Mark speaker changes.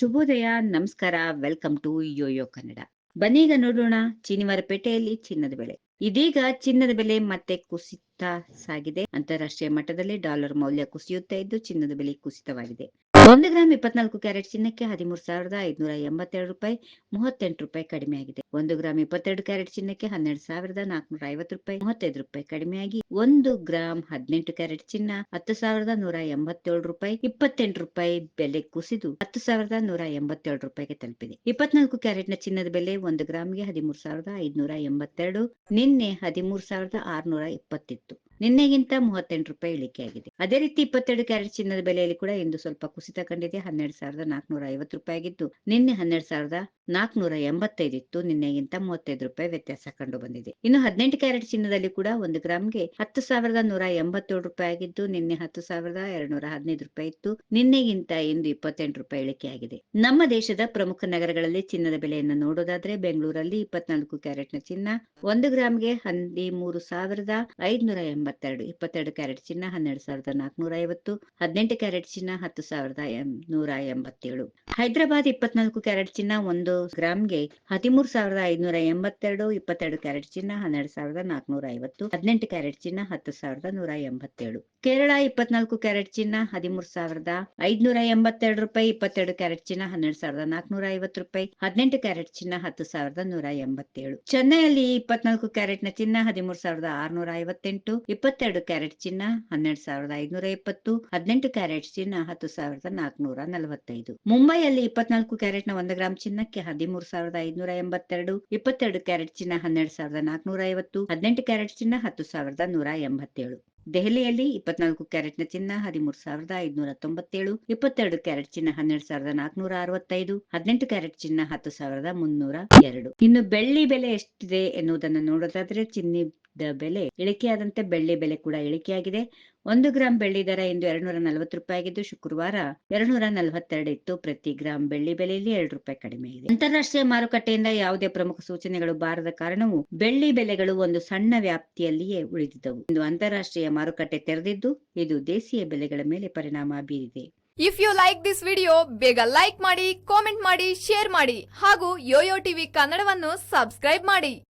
Speaker 1: ಶುಭೋದಯ, ನಮಸ್ಕಾರ, welcome to YoYo Kannada. ಬನ್ನೀಗ ನೋಡೋಣ, ಚಿನಿವಾರಪೇಟೆಯಲ್ಲಿ ಚಿನ್ನದ ಬೆಲೆ. ಇದೀಗ ಚಿನ್ನದ ಬೆಲೆ ಮತ್ತೆ ಕುಸಿತ ಸಾಗಿದೆ. ಅಂತಾರಾಷ್ಟ್ರೀಯ ಮಟ್ಟದಲ್ಲಿ ಡಾಲರ್ ಮೌಲ್ಯ ಕುಸಿಯುತ್ತಾ ಇದ್ದು ಚಿನ್ನದ ಬೆಲೆ ಕುಸಿತವಾಗಿದೆ. ಒಂದು ಗ್ರಾಮ್ ಇಪ್ಪತ್ನಾಲ್ಕು ಕ್ಯಾರೆಟ್ ಚಿನ್ನಕ್ಕೆ ಹದಿಮೂರು ಸಾವಿರದ ಐದುನೂರ ಎಂಬತ್ತೆರಡು ರೂಪಾಯಿ, ಮೂವತ್ತೆಂಟು ರೂಪಾಯಿ ಕಡಿಮೆಯಾಗಿದೆ ಒಂದು ಗ್ರಾಮ್ ಇಪ್ಪತ್ತೆರಡು ಕ್ಯಾರೆಟ್ ಚಿನ್ನಕ್ಕೆ ಹನ್ನೆರಡು ಸಾವಿರದ ನಾಲ್ಕುನೂರ ಐವತ್ತು ರೂಪಾಯಿ, ಮೂವತ್ತೈದು ರೂಪಾಯಿ ಕಡಿಮೆಯಾಗಿ ಒಂದು ಗ್ರಾಮ್ ಹದಿನೆಂಟು ಕ್ಯಾರೆಟ್ ಚಿನ್ನ, ಹತ್ತು ಸಾವಿರದ ನೂರ ಎಂಬತ್ತೇಳು ರೂಪಾಯಿ, ಇಪ್ಪತ್ತೆಂಟು ರೂಪಾಯಿ ಬೆಲೆ ಕುಸಿದು, ಹತ್ತು ಸಾವಿರದ ನೂರ ಎಂಬತ್ತೇಳು ರೂಪಾಯಿಗೆ ತಲುಪಿದೆ. ಇಪ್ಪತ್ನಾಲ್ಕು ಕ್ಯಾರೆಟ್ನ ಚಿನ್ನದ ಬೆಲೆ ಒಂದು ಗ್ರಾಮ್ಗೆ ಹದಿಮೂರು ಸಾವಿರದ ಐದುನೂರ ಎಂಬತ್ತೆರಡು, ನಿನ್ನೆ ಹದಿಮೂರು ಸಾವಿರದ ಆರುನೂರ ಇಪ್ಪತ್ತಿತ್ತು. ನಿನ್ನೆಗಿಂತ ಮೂವತ್ತೆಂಟು ರೂಪಾಯಿ ಇಳಿಕೆಯಾಗಿದೆ ಅದೇ ರೀತಿ ಇಪ್ಪತ್ತೆರಡು ಕ್ಯಾರೆಟ್ ಚಿನ್ನದ ಬೆಲೆಯಲ್ಲಿ ಕೂಡ ಇಂದು ಸ್ವಲ್ಪ ಕುಸಿತ ಕಂಡಿದೆ. ಹನ್ನೆರಡು ಸಾವಿರದ ನಾಲ್ಕುನೂರ ಐವತ್ತು ರೂಪಾಯಿ ಆಗಿದ್ದು ನಿನ್ನೆ ಹನ್ನೆರಡು ಸಾವಿರದ ನಾಲ್ಕುನೂರ ಎಂಬತ್ತೈದು ಇತ್ತು. ನಿನ್ನೆಗಿಂತ ಮೂವತ್ತೈದು ರೂಪಾಯಿ ವ್ಯತ್ಯಾಸ ಕಂಡು ಬಂದಿದೆ. ಇನ್ನು ಹದಿನೆಂಟು ಕ್ಯಾರೆಟ್ ಚಿನ್ನದಲ್ಲಿ ಕೂಡ ಒಂದು ಗ್ರಾಮ್ಗೆ ಹತ್ತು ಸಾವಿರದ ನೂರ ಎಂಬತ್ತೇಳು ರೂಪಾಯಿ ಆಗಿದ್ದು ನಿನ್ನೆ ಹತ್ತು ಸಾವಿರದ ಎರಡ್ನೂರ ಹದಿನೈದು ರೂಪಾಯಿ ಇತ್ತು. ನಿನ್ನೆಗಿಂತ ಇಂದು ಇಪ್ಪತ್ತೆಂಟು ರೂಪಾಯಿ ಇಳಿಕೆಯಾಗಿದೆ ನಮ್ಮ ದೇಶದ ಪ್ರಮುಖ ನಗರಗಳಲ್ಲಿ ಚಿನ್ನದ ಬೆಲೆಯನ್ನು ನೋಡೋದಾದ್ರೆ ಬೆಂಗಳೂರಲ್ಲಿ ಇಪ್ಪತ್ನಾಲ್ಕು ಕ್ಯಾರೆಟ್ನ ಚಿನ್ನ ಒಂದು ಗ್ರಾಮ್ಗೆ ಹದಿಮೂರು ಸಾವಿರದ ಐದುನೂರ ಎಂಬತ್ತೆರಡು, ಇಪ್ಪತ್ತೆರಡು ಕ್ಯಾರೆಟ್ ಚಿನ್ನ, ಹನ್ನೆರಡು ಸಾವಿರದ ನಾಲ್ಕುನೂರ ಐವತ್ತು ಹದಿನೆಂಟು ಕ್ಯಾರೆಟ್ ಚಿನ್ನ, ಹತ್ತು ಸಾವಿರದ ನೂರ ಎಂಬತ್ತೇಳು. ಹೈದರಾಬಾದ್ ಇಪ್ಪತ್ನಾಲ್ಕು ಕ್ಯಾರೆಟ್ ಚಿನ್ನ, ಒಂದು ಗ್ರಾಮ್ಗೆ ಹದಿಮೂರು ಸಾವಿರದ ಐದುನೂರ ಎಂಬತ್ತೆರಡು, ಇಪ್ಪತ್ತೆರಡು ಕ್ಯಾರೆಟ್ ಚಿನ್ನ, ಹನ್ನೆರಡು ಸಾವಿರದ ನಾಲ್ಕುನೂರ ಐವತ್ತು ಹದಿನೆಂಟು ಕ್ಯಾರೆಟ್ ಚಿನ್ನ, ಹತ್ತು ಸಾವಿರದ ನೂರ ಎಂಬತ್ತೇಳು. ಕೇರಳ ಇಪ್ಪತ್ನಾಲ್ಕು ಕ್ಯಾರೆಟ್ ಚಿನ್ನ, ಹದಿಮೂರು ಸಾವಿರದ ಐದುನೂರ ಎಂಬತ್ತೆರಡು ರೂಪಾಯಿ, ಇಪ್ಪತ್ತೆರಡು ಕ್ಯಾರೆಟ್ ಚಿನ್ನ, ಹನ್ನೆರಡು ಸಾವಿರದ ನಾಲ್ಕುನೂರ ಐವತ್ತು ರೂಪಾಯಿ, ಹದಿನೆಂಟು ಕ್ಯಾರೆಟ್ ಚಿನ್ನ, ಹತ್ತು ಸಾವಿರದ ನೂರ ಎಂಬತ್ತೇಳು. ಚೆನ್ನೈಯಲ್ಲಿ ಇಪ್ಪತ್ನಾಲ್ಕು ಕ್ಯಾರೆಟ್ನ ಚಿನ್ನ, ಹದಿಮೂರು ಸಾವಿರದ ಆರುನೂರ ಐವತ್ತೆಂಟು ಇಪ್ಪತ್ತೆರಡು ಕ್ಯಾರೆಟ್ ಚಿನ್ನ, ಹನ್ನೆರಡು ಸಾವಿರದ ಐದುನೂರ ಇಪ್ಪತ್ತು, ಹದಿನೆಂಟು ಕ್ಯಾರೆಟ್ ಚಿನ್ನ, ಹತ್ತು ಸಾವಿರದ ನಾಲ್ಕುನೂರ ನಲವತ್ತೈದು. ಮುಂಬೈಯಲ್ಲಿ ಇಪ್ಪತ್ನಾಲ್ಕು ಕ್ಯಾರೆಟ್ನ ಒಂದು ಗ್ರಾಮ್ ಚಿನ್ನಕ್ಕೆ ಹದಿಮೂರು ಸಾವಿರದ ಐದುನೂರ ಎಂಬತ್ತೆರಡು, ಇಪ್ಪತ್ತೆರಡು ಕ್ಯಾರೆಟ್ ಚಿನ್ನ, ಹನ್ನೆರಡು ಸಾವಿರದ ನಾಲ್ಕುನೂರ ಐವತ್ತು, ಹದಿನೆಂಟು ಕ್ಯಾರೆಟ್ ಚಿನ್ನ, ಹತ್ತು ಸಾವಿರದ ನೂರ ಎಂಬತ್ತೇಳು. ದೆಹಲಿಯಲ್ಲಿ ಇಪ್ಪತ್ನಾಲ್ಕು ಕ್ಯಾರೆಟ್ನ ಚಿನ್ನ, ಹದಿಮೂರು ಸಾವಿರದ ಐದುನೂರ ತೊಂಬತ್ತೇಳು, ಇಪ್ಪತ್ತೆರಡು ಕ್ಯಾರೆಟ್ ಚಿನ್ನ, ಹನ್ನೆರಡು ಸಾವಿರದ ನಾಲ್ಕುನೂರ ಅರವತ್ತೈದು, ಹದಿನೆಂಟು ಕ್ಯಾರೆಟ್ ಚಿನ್ನ, ಹತ್ತು ಸಾವಿರದ ಮುನ್ನೂರ ಎರಡು. ಇನ್ನು ಬೆಳ್ಳಿ ಬೆಲೆ ಎಷ್ಟಿದೆ ಎನ್ನುವುದನ್ನು ನೋಡೋದಾದ್ರೆ ಚಿನ್ನದ ಬೆಲೆ. ಇಳಿಕೆಯಾದಂತೆ ಬೆಳ್ಳಿ ಬೆಲೆ ಕೂಡ ಇಳಿಕೆಯಾಗಿದೆ. ಒಂದು ಗ್ರಾಂ ಬೆಳ್ಳಿ ದರ ಇಂದು ಎರಡ್ನೂರ ನಲವತ್ತು ರೂಪಾಯಿ ಆಗಿದ್ದು ಶುಕ್ರವಾರ ಎರಡ್ನೂರ ನಲವತ್ತೆರಡು ಇತ್ತು. ಪ್ರತಿ ಗ್ರಾಂ ಬೆಳ್ಳಿ ಬೆಲೆಯಲ್ಲಿ ಎರಡು ರೂಪಾಯಿ ಕಡಿಮೆ ಇದೆ. ಅಂತಾರಾಷ್ಟ್ರೀಯ ಮಾರುಕಟ್ಟೆಯಿಂದ ಯಾವುದೇ ಪ್ರಮುಖ ಸೂಚನೆಗಳು ಬಾರದ ಕಾರಣವು ಬೆಳ್ಳಿ ಬೆಲೆಗಳು ಒಂದು ಸಣ್ಣ ವ್ಯಾಪ್ತಿಯಲ್ಲಿಯೇ ಉಳಿದಿದ್ದವು. ಇಂದು ಅಂತಾರಾಷ್ಟ್ರೀಯ ಮಾರುಕಟ್ಟೆ ತೆರೆದಿದ್ದು ಇದು ದೇಶೀಯ ಬೆಲೆಗಳ ಮೇಲೆ ಪರಿಣಾಮ ಬೀರಿದೆ.
Speaker 2: If you like this video ಬೇಗ ಲೈಕ್ ಮಾಡಿ ಕಾಮೆಂಟ್ ಮಾಡಿ ಶೇರ್ ಮಾಡಿ ಹಾಗೂ ಯೋಯೋ ಟಿವಿ ಕನ್ನಡವನ್ನು ಸಬ್ಸ್ಕ್ರೈಬ್ ಮಾಡಿ.